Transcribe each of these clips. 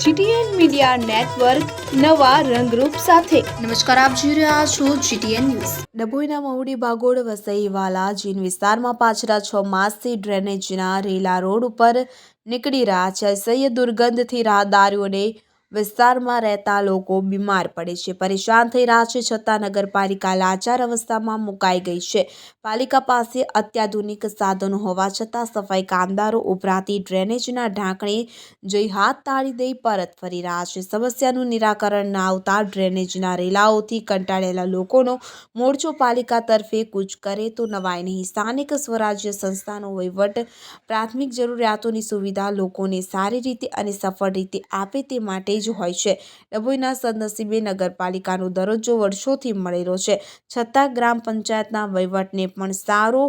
GTN media network નવા રંગરૂપ સાથે. નમસ્કાર આપ જોઈ રહ્યા છો જીટીએન ન્યૂઝ. ડભોઈના મહુડી બાગોડ વસઈ વાલા જીન વિસ્તારમાં પાછલા છ માસથી ડ્રેનેજના રેલા રોડ ઉપર નીકળી રહ્યા છે. અસહ્ય દુર્ગંધથી રાહદારીઓને વિસ્તારમાં રહેતા લોકો બીમાર પડે છે, પરેશાન થઈ રહ્યા છે, છતાં નગરપાલિકા લાચાર અવસ્થામાં મુકાઈ ગઈ છે. પાલિકા પાસે અત્યાધુનિક સાધનો હોવા છતાં સફાઈ કામદારો ઉભરાતી ડ્રેનેજના ઢાંકણે જઈ હાથ તાળી દઈ પરત ફરી રહ્યા છે. સમસ્યાનું નિરાકરણ ના આવતા ડ્રેનેજના રેલાઓથી કંટાળેલા લોકોનો મોરચો પાલિકા તરફે કૂચ કરે તો નવાય નહીં. સ્થાનિક સ્વરાજ્ય સંસ્થાનો વહીવટ પ્રાથમિક જરૂરિયાતોની સુવિધા લોકોને સારી રીતે અને સફળ રીતે આપે તે માટે જ હોય છે. ડભોઈના સદનસીબે નગરપાલિકાનો દરજ્જો વર્ષોથી મળેલો છે. છતાં ગ્રામ પંચાયતના વહીવટને પણ સારો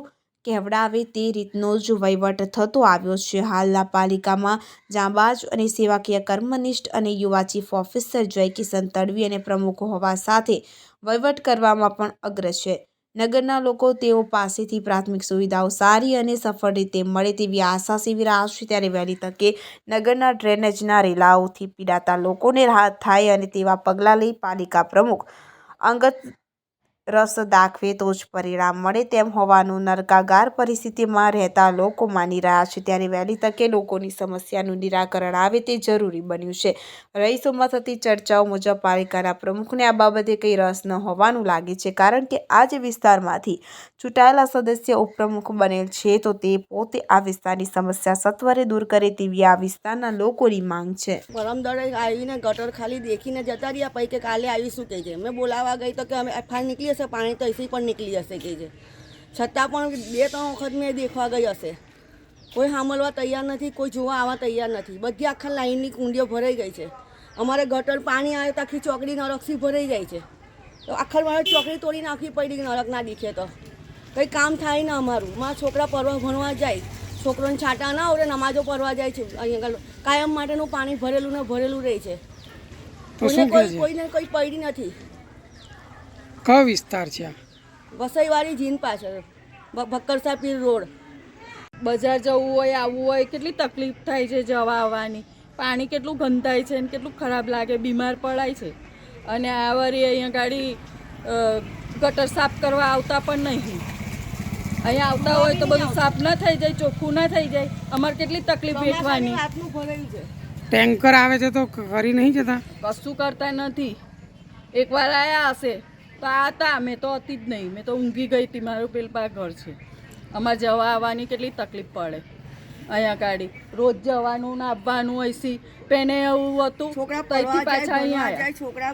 કહેવડાવે તે રીતનો જ વહીવટ થતો આવ્યો છે. હાલના પાલિકામાં જાંબાજ અને સેવાકીય કર્મનિષ્ઠ અને યુવા ચીફ ઓફિસર જય તડવી અને પ્રમુખ હોવા સાથે વહીવટ કરવામાં પણ અગ્ર છે. નગરના લોકો તેઓ પાસેથી પ્રાથમિક સુવિધાઓ સારી અને સફળ રીતે મળે તેવી આશા સેવી રહ્યા ત્યારે વહેલી તકે નગરના ડ્રેનેજના રેલાઓથી પીડાતા લોકોને રાહત થાય અને તેવા પગલાં લઈ પાલિકા પ્રમુખ અંગત રસ દાખવે તો જ પરિણામ મળે તેમ હોવાનું નરકાગાર પરિસ્થિતિમાં રહેતા લોકો માની રહ્યા છે. ત્યારે વહેલી તકે લોકોની સમસ્યાનું નિરાકરણ આવે તે જરૂરી બન્યું છે. રહીશોમાં થતી ચર્ચાઓ મુજબ પાલિકાના પ્રમુખને આ બાબતે કંઈ રસ ન હોવાનું લાગે છે કારણ કે આ જ વિસ્તારમાંથી ચૂંટાયેલા સદસ્ય ઉપપ્રમુખ બનેલ છે તો તે પોતે આ વિસ્તારની સમસ્યા સત્વરે દૂર કરે તેવી આ વિસ્તારના લોકોની માંગ છે. પરમ આવીને ગટર ખાલી દેખીને જતા રહ્યા પછી કે કાલે આવીશું કહે છે મેં બોલાવવા ગઈ તો કે અમે એફઆઈઆર નીકળી હશે પાણી તો એસી પણ નીકળી જશે કે છે છતાં પણ બે ત્રણ વખત મેં દેખવા ગઈ હશે. કોઈ સાંભળવા તૈયાર નથી કોઈ જોવા આવવા તૈયાર નથી. બધી આખા લાઈનની કુંડીઓ ભરાઈ ગઈ છે. અમારે ગટર પાણી આવે તો આખી ચોકડી નરકથી ભરાઈ જાય છે. તો આખર મારે ચોકડી તોડી નાખવી પડી નરક ના દીખે તો. કંઈ કામ થાય ને અમારું. મારા છોકરા પરવા ભણવા જાય. છોકરોને છાંટા ના આવડે નમાજો પરવા જાય છે. અહીંયા આગળ કાયમ માટેનું પાણી ભરેલું ને ભરેલું રહે છે. કોઈને કોઈ કોઈને કંઈ પડી નથી. કયો વિસ્તાર છે આ? વસઈવાળી જીન પાછળ ભક્કરસા પીર રોડ. બજાર જવું હોય આવવું હોય કેટલી તકલીફ થાય છે જવા આવવાની. પાણી કેટલું ગંધાય છે અને કેટલું ખરાબ લાગે બીમાર પડાય છે. અને આ વારી અહીંયા ગાડી ગટર સાફ કરવા આવતા પણ નહીં. અહીંયા આવતા હોય તો બધું સાફ ન થઈ જાય ચોખ્ખું ન થઈ જાય. અમારે કેટલી તકલીફ વેઠવાની. ટેન્કર આવે છે તો કરી નહીં જતા? કશું કરતા નથી. એકવાર આયા હશે. તો આ હતા. મેં તો હતી જ નહીં. મેં તો ઊંઘી ગઈ હતી. મારું પેલપા ઘર છે. અમારે જવા આવવાની કેટલી તકલીફ પડે. અહીંયા ગાડી. રોજ જવાનું ને આવવાનું અહીંથી પેને એવું હતું. છોકરા પાછા અહીંયા છોકરા